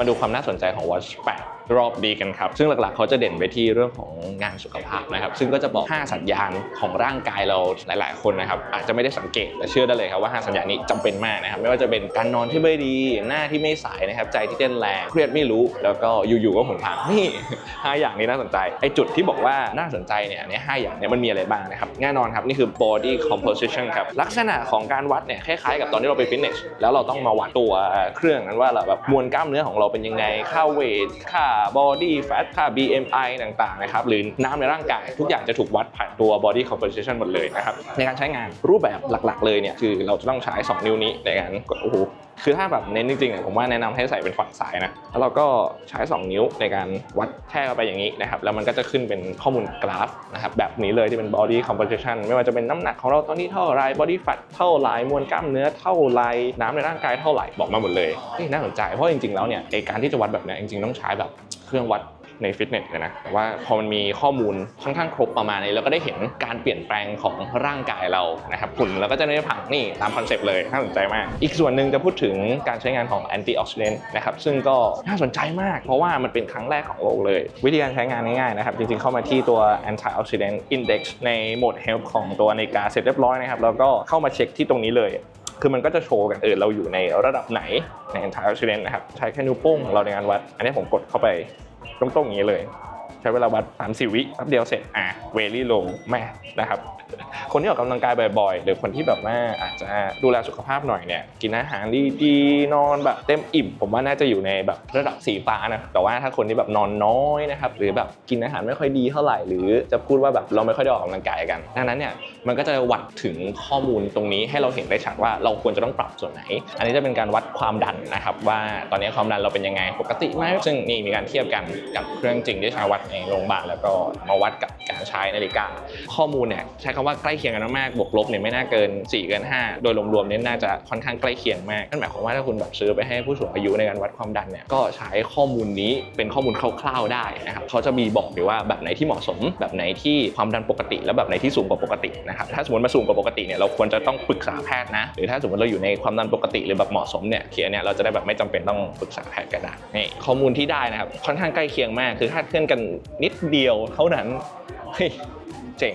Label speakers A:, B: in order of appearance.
A: มาดูความน่าสนใจของ Watch 8 รอบดีกันครับ ซึ่งหลักๆ เขาจะเด่นไปที่เรื่องของงานสุขภาพนะครับ ซึ่งก็จะบอก 5 สัญญาณของร่างกายเราหลาย ๆ คนนะครับ อาจจะไม่ได้สังเกต แต่เชื่อได้เลยครับว่า 5 สัญญาณนี้จำเป็นมากนะครับ ไม่ว่าจะเป็นการนอนที่ไม่ดี หน้าที่ไม่ใสนะครับ ใจที่เต้นแรง เครียดไม่รู้ แล้วก็อยู่ ๆ ก็หุนพางนี่ 5 อย่างนี้น่าสนใจ ไอ้จุดที่บอกว่าน่าสนใจเนี่ยใน5อย่างเนี่ยมันมีอะไรบ้างนะครับ แน่นอนครับนี่คือ body composition ครับ ลักษณะของการวัดเนี่ยคล้ายๆกับตอนที่เราไปฟิตเนส แล้วเราต้องมาวัดตัวเครื่องนั้นว่าเราแบบมวลกล้ามเนื้อของเราเป็นยังไง ค่าเวท ค่าบอดี้แฟท ค่า BMI ต่างๆนะครับ หรือน้ำในร่างกาย ทุกอย่างจะถูกวัดผ่านตัว body composition หมดเลยนะครับ ในการใช้งานรูปแบบหลักๆ เลยเนี่ย คือเราจะต้องใช้ 2 นิ้วนี้ในการกดโอ้โห คือถ้าแบบเน้นจริงๆเนี่ยผมว่าแนะนำให้ใส่เป็นฝั่งซ้ายนะ แล้วเราก็ใช้ 2 นิ้วในการวัดแช่เข้าไปอย่างนี้นะครับ แล้วมันก็จะขึ้นเป็นข้อมูลกราฟนะครับแบบนี้เลยที่เป็น body composition ไม่ว่าจะเป็นน้ำหนักของเราตอนนี้เท่าไร body fat เท่าไรมวลกล้ามเนื้อเท่าไรน้ำในร่างกายเท่าไหร่บอกมาหมดเลยนี่น่าสนใจเพราะจริงๆแล้วเนี่ยไอการที่จะวัดแบบเนี้ยจริงๆต้องใช้แบบเครื่องวัด ในฟิตเนสเลยนะว่าพอมันมีข้อมูลค่อนข้างครบประมาณนี้เราก็ได้เห็นการเปลี่ยนแปลงของร่างกายเรานะครับหุ่นเราก็จะได้ผังนี่ตามคอนเซปต์เลยน่าสนใจมาก อีกส่วนหนึ่งจะพูดถึงการใช้งานของแอนตี้ออกซิเดนต์นะครับซึ่งก็น่าสนใจมาก เพราะว่ามันเป็นครั้งแรกของโลกเลย วิธีการใช้งานง่ายๆนะครับจริงๆเข้ามาที่ตัว anti oxidant index ในโหมด health ของตัวนาฬิกาเสร็จเรียบร้อยนะครับแล้วก็เข้ามาเช็คที่ตรงนี้เลยคือมันก็จะโชว์กันเออเราอยู่ในระดับไหนใน anti oxidant นะครับ ใช้แค่นิ้วโป้งของเราในการวัด อันนี้ผมกดเข้าไป ตรงๆอย่างนี้เลย ใช้เวลาวัด3 4วิแป๊บเดียวเสร็จอะเวลี่โลแม่นะครับ คนที่ออกกำลังกายบ่อยๆ หรือคนที่แบบว่าอาจจะดูแลสุขภาพหน่อยเนี่ยกินอาหารดีๆนอนแบบเต็มอิ่ม ผมว่าน่าจะอยู่ในแบบระดับสีฟ้านะแต่ว่าถ้าคนที่แบบนอนน้อยนะครับหรือแบบกินอาหารไม่ค่อยดีเท่าไหร่ หรือจะพูดว่าแบบเราไม่ค่อยได้ออกกำลังกายกัน ดังนั้นเนี่ยมันก็จะวัดถึงข้อมูลตรงนี้ให้เราเห็นได้ชัดว่าเราควรจะต้องปรับส่วนไหน อันนี้จะเป็นการวัดความดันนะครับ ว่าตอนนี้ความดันเราเป็นยังไงปกติไหมซึ่งนี่มีการเทียบกันกับเครื่องจริงที่ใช้วัดในโรงพยาบาลแล้วก็มาวัดกับ การใช้นาฬิกา ข้อมูลเนี่ยใช้คำว่าใกล้เคียงกันมากๆบวกลบเนี่ยไม่น่าเกิน4เกิน5 โดยรวมๆเนี่ยน่าจะค่อนข้างใกล้เคียงมากนั่นหมายความว่าถ้าคุณแบบซื้อไปให้ผู้สูงอายุในการวัดความดันเนี่ยก็ใช้ข้อมูลนี้เป็นข้อมูลคร่าวๆได้นะครับเขาจะมีบอกอยู่ว่าแบบไหนที่เหมาะสม แบบไหนที่ความดันปกติ และแบบไหนที่สูงกว่าปกตินะครับถ้าสมมติมาสูงกว่าปกติเนี่ยเราควรจะต้องปรึกษาแพทย์นะหรือถ้าสมมติเราอยู่ในความดันปกติหรือแบบเหมาะสมเนี่ยเคียเนี่ยเราจะได้แบบไม่จำเป็นต้องปรึกษาแพทย์ก็ได้นี่ข้อมูลที่ได้นะครับค่อนข้างใกล้เคียงมาก คือคาดเคลื่อนกันนิดเดียวเท่านั้นเฮ้ยเจ๋ง